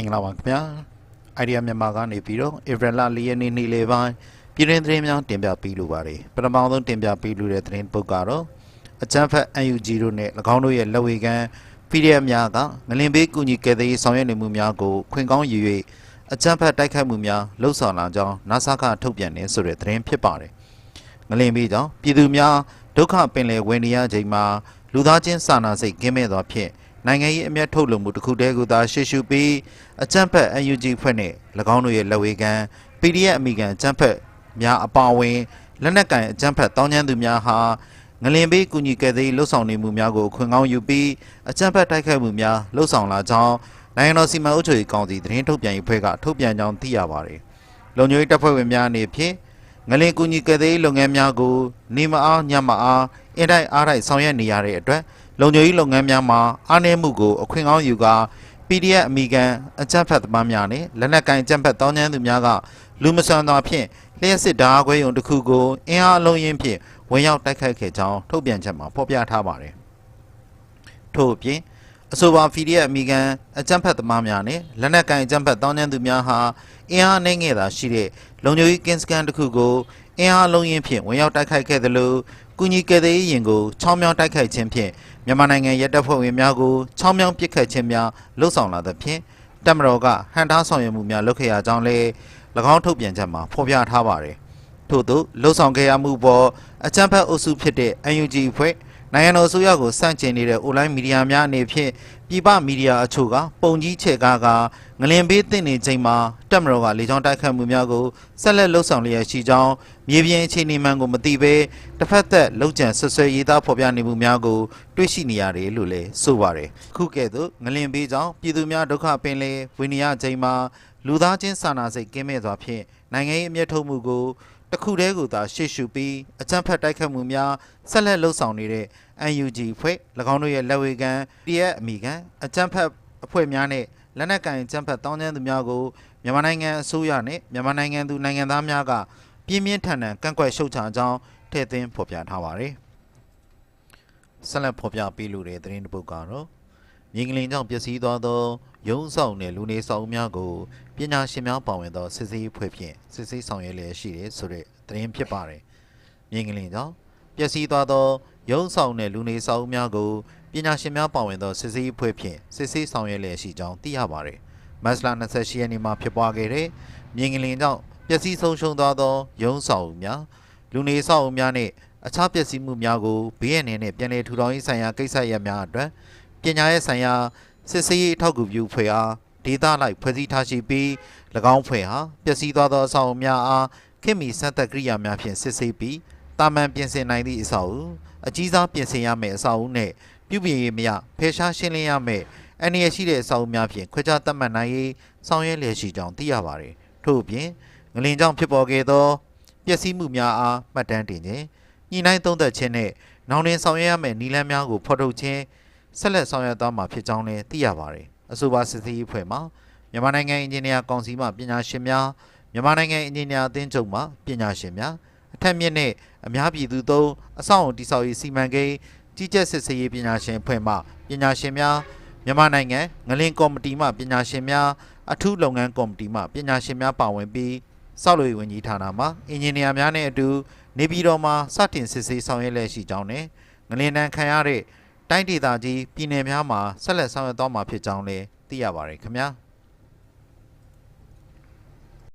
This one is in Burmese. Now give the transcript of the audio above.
္ဂလာပါခင်ဗျာအိုင်ဒီယာမြန်မာကနေပြီးတော့ဧပြီလ၄ရက်နေ့နေ့လယ်ပိုင်းပြည်တွင်းသတင်းများတင်ပြပေးလိုပါတယ်ပထမဆုံးတင်ပြပေးလိုတဲ့သတင်းပုတ်ကတော့အချမ်းဖက် UNG တို့နဲ့၎င်းတို့ရဲ့လက်ဝေခံ PDF များကငလင်ဘေးကူညီကယ်ဆယ်ရေးဆောင်ရွက်နေမှုများကိုခွင့်ကောင်းယူ၍အချမ်းဖက်တိုက်ခိုက်မှုများလှုပ်ဆောင်လာကြောင်း NASA ကထုတ်ပြန်နေဆိုတဲ့သတင်းဖြစ်ပါတယ်ငလင်ဘေးကြောင့်ပြည်သူများဒုက္ခပင်လယ်ဝင်နေရချိန်မှာလူသားချင်းစာနာစိတ်ကင်းမဲ့သောဖြင့် နိုင်ငံရေးအမျက်ထုတ်လုပ်မှုတစ်ခုတည်းကသာရှေ့ရှုပြီးအကြမ်းဖက် UNG ဖွဲ့နဲ့၎င်းတို့ရဲ့လက်ဝေခံ PDF အမိခံအကြမ်းဖက်များအပါအဝင်လက်နက်ကင်အကြမ်းဖက်တောင်းကျမ်းသူများဟာငလင်ဘေးကူညီကယ်ဆယ်ရေးလှုပ်ဆောင်နေမှုများကိုခွင့်ကောင်းယူပြီးအကြမ်းဖက်တိုက်ခိုက်မှုများလှုပ်ဆောင်လာကြောင်းနိုင်ငံတော်စီမံအုပ်ချုပ်ရေးကောင်စီသတင်းထုတ်ပြန်ရေးဖွဲ့ကထုတ်ပြန်ကြောင်းသိရပါတယ်။လုံခြုံရေးတပ်ဖွဲ့ဝင်များအနေဖြင့်ငလင်ကူညီကယ်ဆယ်ရေးလုပ်ငန်းများကိုနေမအားညမအားအင်တိုက်အားတိုက်ဆောင်ရွက်နေရတဲ့အတွက် လုံခြုံရေးလုပ်ငန်းများမှာအားနည်းမှုကိုအခွင့်ကောင်းယူကာ PDF အမိခံအကြမ်းဖက်သမားများနဲ့လက်နက်ကင်အကြမ်းဖက်တောင်းကျမ်းသူများကလူမဆန်သောဖြင့်လျှက်စစ်ဓာတ်ခွဲရုံတစ်ခုကိုအင်အားအလုံးရင်းဖြင့်ဝင်ရောက်တိုက်ခိုက်ခဲ့ကြောင်းထုတ်ပြန်ချက်မှာဖော်ပြထားပါတယ်။ထို့အပြင်အဆိုပါ PDF အမိခံအကြမ်းဖက်သမားများနဲ့လက်နက်ကင်အကြမ်းဖက်တောင်းကျမ်းသူများဟာအင်အားနှိမ့်ငယ်သာရှိတဲ့လုံခြုံရေးကင်းစကန်တစ်ခုကိုအင်အားအလုံးရင်းဖြင့်ဝင်ရောက်တိုက်ခိုက်ခဲ့သလို ကုညီကယ်ဆယ်ရေးရင်ကိုချောင်းမြောင်းတိုက်ခိုက်ခြင်းဖြင့်မြန်မာနိုင်ငံရဲတပ်ဖွဲ့ဝင်များကိုချောင်းမြောင်းပစ်ခတ်ခြင်းများလှုပ်ဆောင်လာသဖြင့်တပ်မတော်ကဟန်ထားဆောင်ရွက်မှုများလုပ်ခဲ့ရကြောင်းလည်း၎င်းထုတ်ပြန်ချက်မှာဖော်ပြထားပါတယ်။ထို့သို့လှုပ်ဆောင်ခဲ့ရမှုပေါ်အကြမ်းဖက်အုပ်စုဖြစ်တဲ့ UNG ဖွဲ့ နိုင်ငံတော်အစိုးရကိုစန့်ကျင်နေတဲ့ online မီဒီယာများအနေဖြင့်ပြည်ပမီဒီယာအချို့ကပုံကြီးချဲ့ကားကငလင်ဘေးတင့်နေချိန်မှာတပ်မတော်ကလေကြောင်းတိုက်ခတ်မှုများကိုဆက်လက်လှုပ်ဆောင်လျက်ရှိကြောင်းမြေပြင်အခြေအနေမှန်ကိုမသိဘဲတစ်ဖက်သက်လှုပ်ကြံဆွဆွဲရေးသားဖော်ပြနေမှုများကိုတွေ့ရှိနေရတယ်လို့လည်းဆိုပါတယ်ခုကဲ့သို့ငလင်ဘေးကြောင့်ပြည်သူများဒုက္ခပင်လေဝိနည်းချိန်မှာလူသားချင်းစာနာစိတ်ကင်းမဲ့စွာဖြင့်နိုင်ငံရေးအမျက်ထုတ်မှုကို တခုတည်းကိုသာရှေ့ရှုပြီးအကြမ်းဖက်တိုက်ခတ်မှုများဆက်လက်လှုပ်ဆောင်နေတဲ့ UNG ဖွဲ့၎င်းတို့ရဲ့လက်ဝေခံတရက်အမိခံအကြမ်းဖက်အဖွဲ့များနဲ့လက်နက်ကင်အကြမ်းဖက်တောင်းကျမ်းသူများကိုမြန်မာနိုင်ငံအစိုးရနဲ့မြန်မာနိုင်ငံသူနိုင်ငံသားများကပြင်းပြင်းထန်ထန်ကန့်ကွက်ရှုတ်ချကြောင်းထည့်သွင်းဖော်ပြထားပါတယ်။ဆက်လက်ဖော်ပြပေးလိုတဲ့သတင်းတစ်ပုဒ်ကတော့ မြင်းကလေးကြောင့်ပျက်စီးသွားသောရုံးဆောင်တဲ့လူနေဆောင်များကိုပညာရှင်များပါဝင်သောစစ်ဆေးရေးဖွဲ့ဖြင့်စစ်ဆေးဆောင်ရွက်လျက်ရှိတယ်ဆိုတဲ့သတင်းဖြစ်ပါတယ်။မြင်းကလေးကြောင့်ပျက်စီးသွားသောရုံးဆောင်တဲ့လူနေဆောင်များကိုပညာရှင်များပါဝင်သောစစ်ဆေးရေးဖွဲ့ဖြင့်စစ်ဆေးဆောင်ရွက်လျက်ရှိကြောင်းသိရပါတယ်။မတ်လ28ရက်နေ့မှာဖြစ်ပွားခဲ့တဲ့မြင်းကလေးကြောင့်ပျက်စီးဆုံးရှုံးသွားသောရုံးဆောင်များလူနေဆောင်များနှင့်အခြားပျက်စီးမှုများကိုဘေးရန်နဲ့ပြန်လည်ထူထောင်ရေးဆိုင်ရာကိစ္စရပ်များအတွက် ပညာရေးဆိုင်ရာစစ်ဆေးရေးအထောက်အကူပြုဖွဲ့အားဒေသလိုက်ဖွဲ့စည်းထားရှိပြီး၎င်းဖွဲ့ဟာပျက်စီးသွားသောအဆောက်အဦများအားခင်မီစက်သက်ကိရိယာများဖြင့်စစ်ဆေးပြီးတာမန်ပြင်ဆင်နိုင်သည့်အဆောက်အဦအကြီးစားပြင်ဆင်ရမယ့်အဆောက်အဦနှင့်ပြုပြင်ရေးမရဖယ်ရှားရှင်းလင်းရမယ့်အန္တရာယ်ရှိတဲ့အဆောက်အဦများဖြင့်ခွဲခြားသတ်မှတ်နိုင်ရေးဆောင်ရွက်လျက်ရှိကြောင်းသိရပါသည်ထို့အပြင်ငလင်ကြောင့်ဖြစ်ပေါ်ခဲ့သောပျက်စီးမှုများအားမှတ်တမ်းတင်ခြင်းညှိနှိုင်းသုံးသပ်ခြင်းနှင့်နောင်နှင်ဆောင်ရွက်ရမယ့်နည်းလမ်းများကိုဖော်ထုတ်ခြင်း ဆက်လက်ဆောင်ရွက်သွားမှာဖြစ်ကြောင်းလည်းသိရပါတယ်။အဆိုပါစစ်ဆေးရေးဖွဲ့မှာမြန်မာနိုင်ငံအင်ဂျင်နီယာကောင်စီမှပညာရှင်များမြန်မာနိုင်ငံအင်ဂျင်နီယာအသင်းချုပ်မှပညာရှင်များအထက်မြင့်နဲ့အများပြည်သူသုံးအဆောက်အုံတိဆောက်ရေးစီမံကိန်းကြီးကြပ်စစ်ဆေးရေးပညာရှင်ဖွဲ့မှပညာရှင်များမြန်မာနိုင်ငံငလင်ကော်မတီမှပညာရှင်များအထူးလုပ်ငန်းကော်မတီမှပညာရှင်များပါဝင်ပြီးစောက်လို့ရေးဝန်ကြီးဌာနမှအင်ဂျင်နီယာများနဲ့အတူနေပြည်တော်မှာစတင်စစ်ဆေးဆောင်ရွက်လျက်ရှိကြောင်းနဲ့ငလင်တန်းခံရတဲ့ တိုင်းဒေသကြီးပြည်နယ်များမှာဆက်လက်ဆောင်ရွက်သွားမှာဖြစ်ကြောင်းလည်းသိရပါတယ်ခင်ဗျာ။